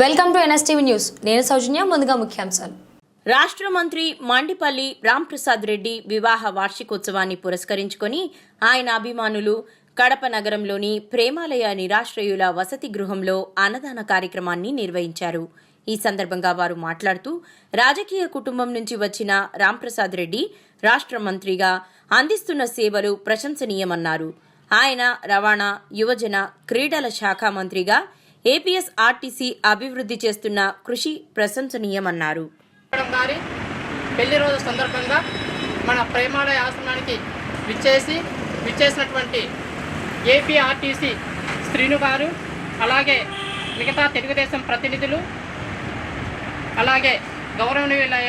Welcome to NSTV news. నేను సౌజన్య ముందుగా ముఖ్యాంశాలు. రాష్ట్ర మంత్రి మాండిపల్లి రాంప్రసాద్ రెడ్డి వివాహ వార్షికోత్సవాన్ని పురస్కరించుకొని ఆయన అభిమానులు కడప నగరంలోని ప్రేమాలయ నిరాశ్రయుల వసతి గృహంలో అన్నదాన కార్యక్రమాన్ని నిర్వహించారు. ఈ సందర్భంగా వారు మాట్లాడుతూ రాజకీయ కుటుంబం నుంచి వచ్చిన రాంప్రసాద్ రెడ్డి రాష్ట్ర మంత్రిగా అందిస్తున్న సేవలు ప్రశంసనీయమన్నారు. ఆయన రవాణా యువజన క్రీడల శాఖ మంత్రిగా ఏపీఎస్ ఆర్టీసీ అభివృద్ధి చేస్తున్న కృషి ప్రశంసనీయమన్నారు. గారి పెళ్ళి రోజు సందర్భంగా మన ప్రేమాలయ ఆశ్రమానికి విచ్చేసి విచ్చేసినటువంటి ఏపీఆర్టీసీ శ్రీను గారు అలాగే మిగతా తెలుగుదేశం ప్రతినిధులు అలాగే గౌరవనీయులయ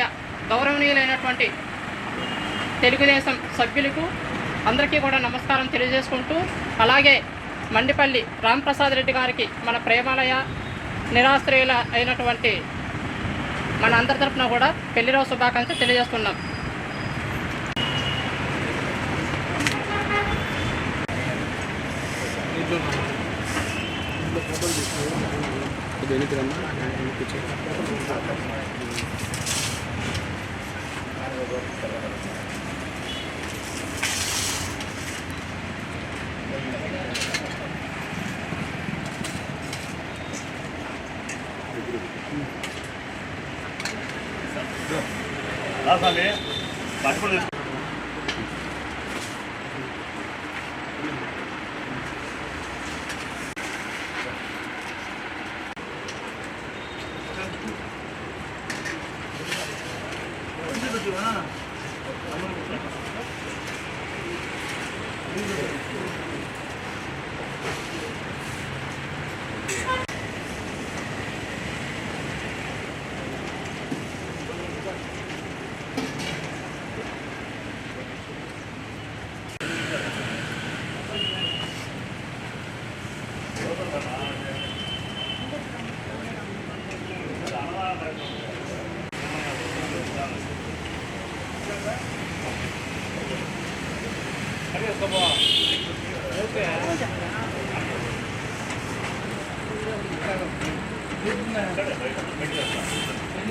గౌరవనీయులైనటువంటి తెలుగుదేశం సభ్యులకు అందరికీ కూడా నమస్కారం తెలియజేసుకుంటూ అలాగే మండిపల్లి రాంప్రసాద్ రెడ్డి గారికి మన ప్రేమాలయ నిరాశ్రయుల అయినటువంటి మన అందరి తరఫున కూడా పెళ్ళి రోజు శుభాకాంక్షలు తెలియజేస్తున్నాం. 아삼에 맛있게 흔들어 줘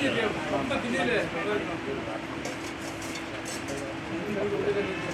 Thank you.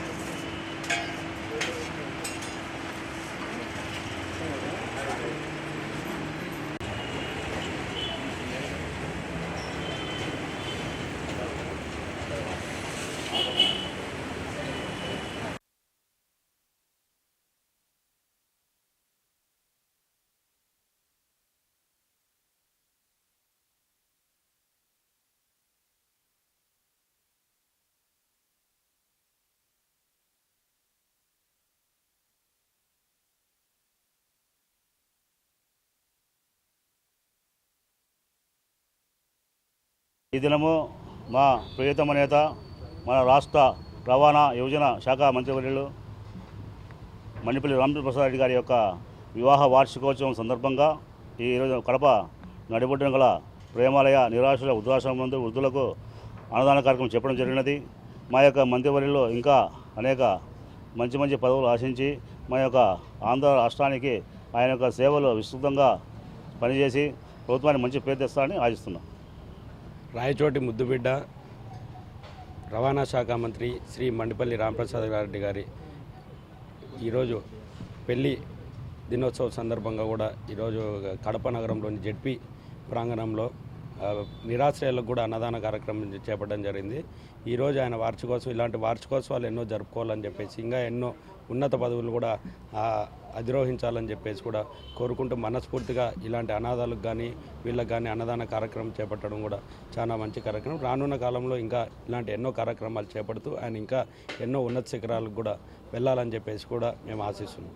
ఈ దినము మా ప్రియతమ నేత మన రాష్ట్ర రవాణా యువజన శాఖ మంత్రివర్యులు మణిపల్లి రామప్రసాద్ రెడ్డి గారి యొక్క వివాహ వార్షికోత్సవం సందర్భంగా ఈ ఈరోజు కడప నడిబొడ్డున గల ప్రేమాలయ నిరాశల వృద్ధాశ్రమం నందు వృద్ధులకు అన్నదాన కార్యక్రమం చెప్పడం జరిగినది. మా యొక్క మంత్రివర్యులు ఇంకా అనేక మంచి మంచి పదవులు ఆశించి మా యొక్క ఆంధ్ర రాష్ట్రానికి ఆయన యొక్క సేవలు విస్తృతంగా పనిచేసి ప్రభుత్వానికి మంచి పేరు తెస్తారని ఆశిస్తున్నాం. రాయచోటి ముద్దుబిడ్డ రవాణా శాఖ మంత్రి శ్రీ మండిపల్లి రామప్రసాద్ రెడ్డి గారి ఈరోజు పెళ్ళి దినోత్సవ సందర్భంగా కూడా ఈరోజు కడప నగరంలోని జెడ్పీ ప్రాంగణంలో నిరాశ్రయాలకు కూడా అన్నదాన కార్యక్రమం చేపట్టడం జరిగింది. ఈరోజు ఆయన వార్షికోత్సవం ఇలాంటి వార్షికోత్సవాలు ఎన్నో జరుపుకోవాలని చెప్పేసి ఇంకా ఎన్నో ఉన్నత పదవులు కూడా అధిరోహించాలని చెప్పేసి కూడా కోరుకుంటూ మనస్ఫూర్తిగా ఇలాంటి అనాథాలకు కానీ వీళ్ళకి కానీ అన్నదాన కార్యక్రమం చేపట్టడం కూడా చాలా మంచి కార్యక్రమం. రానున్న కాలంలో ఇంకా ఇలాంటి ఎన్నో కార్యక్రమాలు చేపడుతూ ఆయన ఇంకా ఎన్నో ఉన్నత శిఖరాలకు కూడా వెళ్ళాలని చెప్పేసి కూడా మేము ఆశిస్తున్నాం.